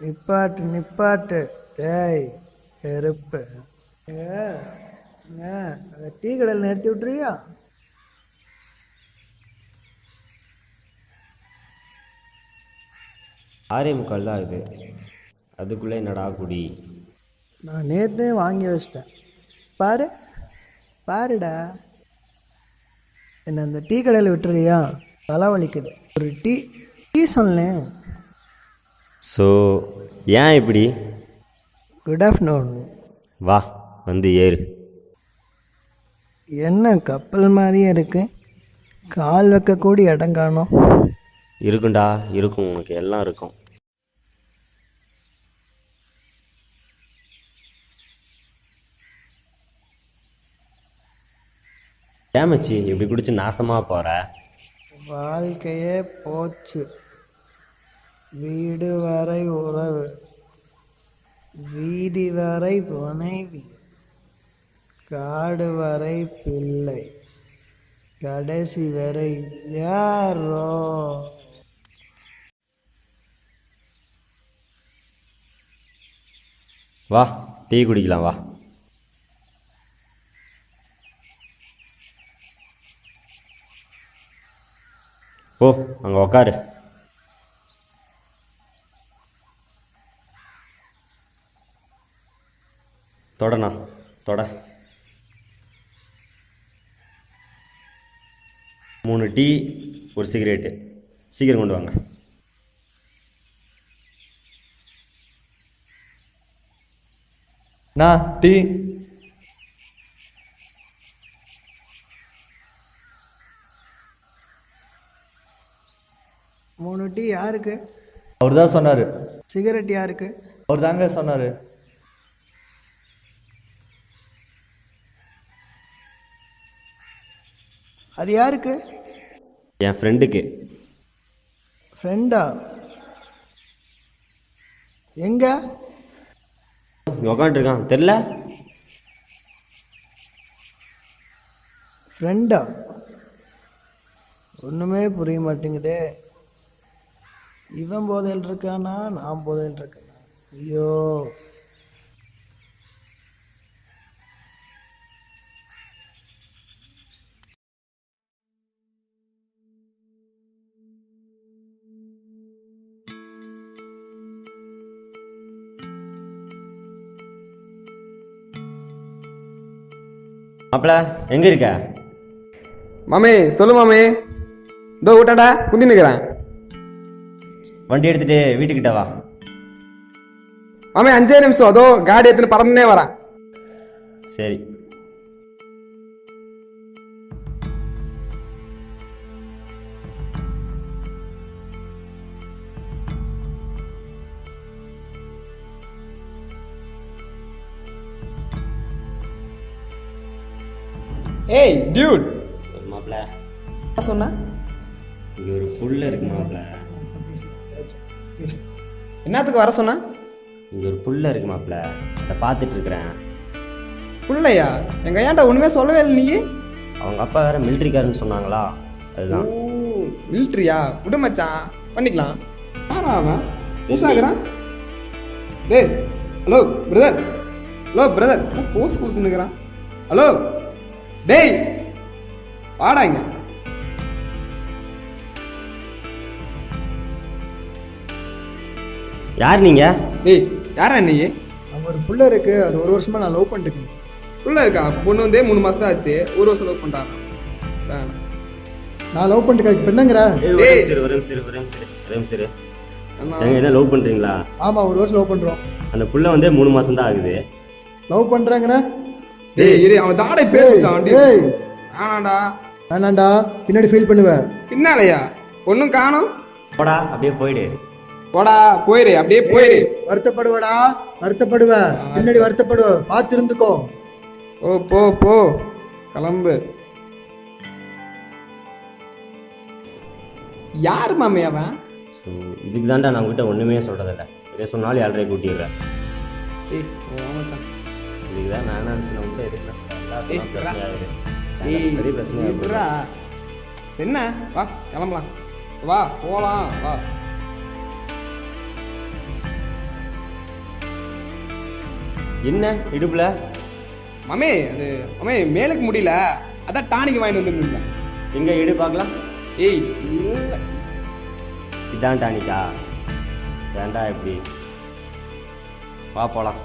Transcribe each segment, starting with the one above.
நிப்பாட்டு நிப்பாட்டு. டேய் செருப்பு. ஏ, ஏ, அந்த டீ கடையில் நிறுத்தி விட்டுறியா? ஆறே முக்கால் தான் ஆகுது. அதுக்குள்ளே என்னடா குடி? நான் நேற்றே வாங்கி வச்சிட்டேன். பாரு பாருடா. என்ன அந்த டீ கடையில் விட்டுறியா? தலை வலிக்குது. ஒரு டீ டீ சொன்னேன். ஸோ ஏன் இப்படி? குட் ஆஃப்டர்நூன் வா வந்து ஏறு. என்ன கப்பல் மாதிரியே இருக்கு? கால் வைக்கக்கூடிய இடம் காணோம். இருக்கும்டா இருக்கும் உனக்கு எல்லாம் இருக்கும். ஏமச்சி இப்படி குடிச்சு நாசமாக போகிற வாழ்க்கையே போச்சு. வீடு வரை உறவு வீதி வரை புனைவி காடு வரை பிள்ளை கடைசி வரை யாரோ. வா டீ குடிக்கலாம் வா. ஓ அங்கே உக்காரு. தொடண்ணா தொட. மூணு டீ ஒரு சிகரெட்டு. சீக்கிரம் கொண்டு வாங்க. நான் டீ. மூணு டீ யாருக்கு? அவர் தான் சொன்னார். சிகரெட் யாருக்கு? அவர் தாங்க சொன்னார். அது யாருக்கு? என் ஃப்ரெண்டுக்கு ஃப்ரெண்டா எங்க? உக்காண்ட்ருக்கான் தெரில? ஃப்ரெண்டா ஒன்றுமே புரிய மாட்டேங்குதே. இவன் போதையில் இருக்கானா நான் போதையில் இருக்கேனா ஐயோ. மாப்பிள எங்கே இருக்க? மாமே சொல்லு மாமே. இதோ விட்டாடா குந்தி நிற்கிறேன் வண்டி எடுத்துட்டு வீட்டுக்கிட்ட வா. மாமே அஞ்சே நிமிஷம். அதோ காடி எடுத்துன்னு பறந்துனே வரேன். சரி. ஏய் டியூட் சரி மாப்பிள சொன்ன? இங்கே ஒரு புல் இருக்கு மாப்பிள என்னத்துக்கு வர சொன்ன? இங்கே ஒரு புல்ல இருக்கு மாப்பிள அதை பார்த்துட்டு இருக்கிறேன். புள்ளையா? எங்க ஏன்டா ஒண்ணுமே சொல்லவே இல்லை நீ அவங்க அப்பா வேற மிலிட்ரிக்காரன்னு சொன்னாங்களா? அதுதான். மிலிட்ரியா விடு மச்சான். பண்ணிக்கலாம். யாரா அவன்? பூசாகிறான் டேய் hello brother hello brother pose கொடுத்துன்னுக்குறான் hello டேய் வாடா இங்க யார் நீங்க? டேய் யாரா நீ அங்கே ஒரு புள்ள இருக்கு அது ஒரு வருஷமா நான் லவ் பண்ணிட்டு இருக்கேன். உள்ள இருக்கா? பொண்ணு வந்தே மூணு மாசம் தான் ஆச்சு. ஒரு வருஷம் லவ் பண்ணிட்டாங்க. வேணாம். நான் லவ் பண்ணிட்டு இருக்கேன் இப்போ என்னங்கிற? ஏய், ஒரு டேய். நிமிஷம் இரு, ஒரு நிமிஷம் இரு, ஒரு நிமிஷம் இரு, ஒரு நிமிஷம் இரு. அண்ணா, ஏங்க என்ன லவ் பண்றீங்களா? ஆமாம் ஒரு வருஷம் லவ் பண்ணுறோம் அந்த புள்ள வந்து மூணு மாசம் தான் ஆகுது. லவ் பண்ணுறாங்கண்ணே டேய் இரு அவன் தாடை பேர் ஏய், ஏய். ஆனாடா வேணாண்டா பின்னாடி ஃபீல் பண்ணுவேன் பின்னாலயா? ஒன்றும் காணோம். போடா அப்படியே போயிடு. போடா போயிரு அப்படியே போயிரு. வருத்தப்படுவடா வருத்தப்படுவ. பின்னாடி வருத்தப்படுவ பார்த்து இருந்துக்கோ. ஓ போ போ. கிளம்பு. யார் மாமி அவன் இதுக்கு தான்டா நான் உங்ககிட்ட ஒன்றுமே சொல்கிறதில்ல எதை சொன்னாலும் ஏழரை கூட்டிடுறேன் ஏய் மச்சான் இதுக்கு தான் வேணாம்னு சொன்ன விட்டு எதுக்கு நான் பிரச்சனை ஆகுது ஏய் பெரிய பிரச்சனை. என்ன? வா கிளம்பலாம். வா போலாம். வா. என்ன? இடுப்புல? மாமே அது மாமே மேலுக்கு முடியல. அதான் டானிக் வாங்கிட்டு வந்துருந்தேன் எங்க இடு பார்க்கலாம். ஏய் இல்லை. இதான் டானிக்கா. ஏன்டா எப்படி வா போலாம்.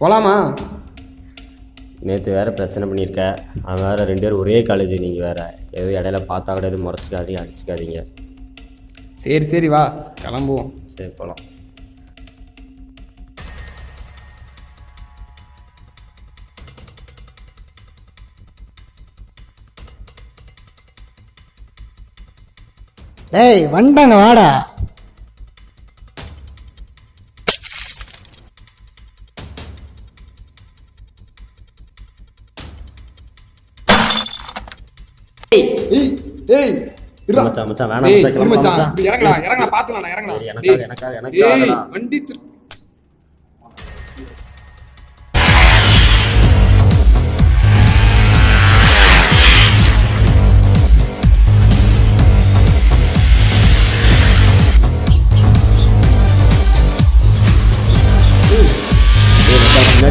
போலாமா? நேற்று வேற பிரச்சனை பண்ணியிருக்க. அவன் வேற ரெண்டு பேரும் ஒரே காலேஜ் நீங்கள் வேற. எதுவும் இடையில பார்த்தா கூட எதுவும் முறைச்சிக்காதீங்க அடிச்சுக்காதீங்க. சரி சரி வா. கிளம்புவோம். சரி போகலாம் டேய் வந்துட்டாங்க வாடா. ஏய் ஏய் இருடா. மச்சான், மச்சான், வேணாம் மச்சான், இறங்கடா இறங்கடா இறங்கடா. எனக்காக, எனக்காக, எனக்காக. வண்டி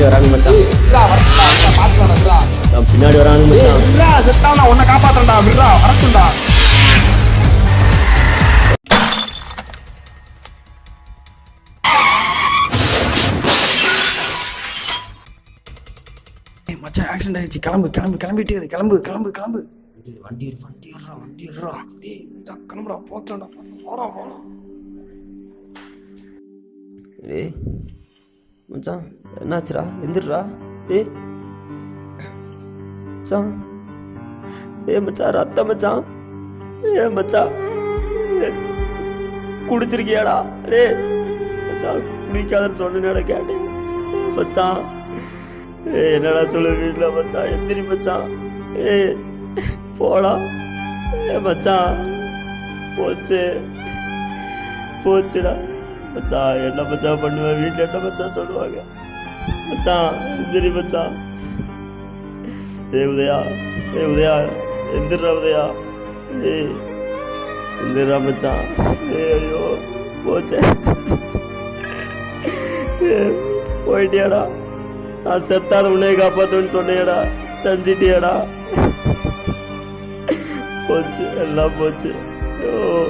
வராங்க மச்சான் பின்னாடி இருடா, செத்தா நான் உன்னை காப்பாத்துறேன்டா, விட்றா, வரட்டும்டா. ஏய் மச்சான் ஆக்சிடென்ட் ஆயிடுச்சு. கிளம்பு கிளம்பு கிளம்பிட்டே இரு. கிளம்பு கிளம்பு கிளம்பு. வண்டி வண்டி வண்டி ஏய், மச்சான், கிளம்புடா, போத்துறேன்டா, போடா, போடா. டேய் மச்சான் என்னாச்சுடா? எந்திரா டேய் மச்சான். ஏ மச்சான் ரத்தம் மச்சான். ஏ மச்சான். குடிச்சிருக்கியாடா? டேய் மச்சான் குடிக்காதன்னு சொன்னேனடா கேட்டேன். மச்சான். ஏ என்னடா சொல்லு வீட்டில் மச்சான் எந்திரி மச்சான். ஏ போடா. ஏ மச்சான். போச்சு. போச்சுடா. மச்சான் என்ன மச்சான் பண்ணுவேன் வீட்டில் என்ன மச்சான் சொல்லுவாங்க? மச்சான் எந்திரி மச்சான். ஏ உதயா ஏ உதயா எந்திரா உதயா. ஏய் எந்திரா மச்சான் ஏ ஐயோ போச்சே. போயிட்டியாடா. நான் செத்தாத உன்னை காப்பாத்துன்னு சொன்னியடா செஞ்சிட்டியாடா. போச்சு எல்லாம் போச்சு. ஐயோ.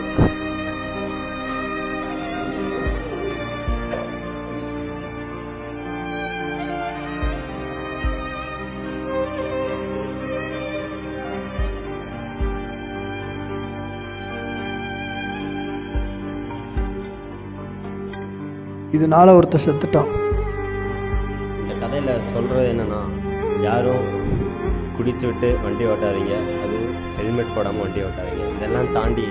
இதனால ஒருத்தர் செத்துட்டான். இந்த கதையில் சொல்கிறது என்னன்னா யாரும் குடிச்சு விட்டு வண்டி ஓட்டாதீங்க. அதுவும் ஹெல்மெட் போடாமல் வண்டி ஓட்டாதீங்க. இதெல்லாம் தாண்டி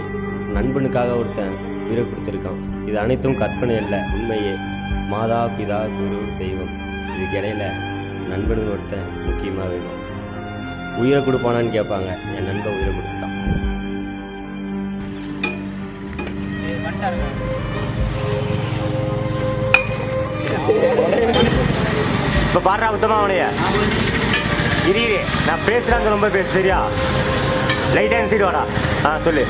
நண்பனுக்காக ஒருத்தன் உயிரை கொடுத்துருக்கான். இது அனைத்தும் கற்பனை இல்லை உண்மையே. மாதா பிதா குரு தெய்வம். இதுக்கு இடையில நண்பனுக்கு ஒருத்தன் முக்கியமாக வேணும். உயிரை கொடுப்பானான்னு கேட்பாங்க. என் நண்பன் உயிரை கொடுத்துட்டான். இப்போ பாடுறா உத்தமா அவனைய. இரு நான் பேசுறாங்க ரொம்ப பேசு சரியா? லைட்டாக என் வாடா. ஆ சொல்லு.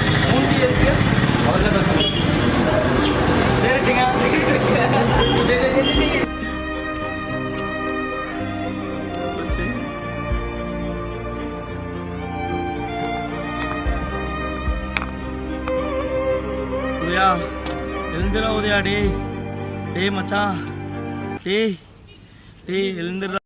உதயா எழுந்துடா உதயா டேய். டேய் மச்சான். டேய் டேய் எழுந்துடுறா.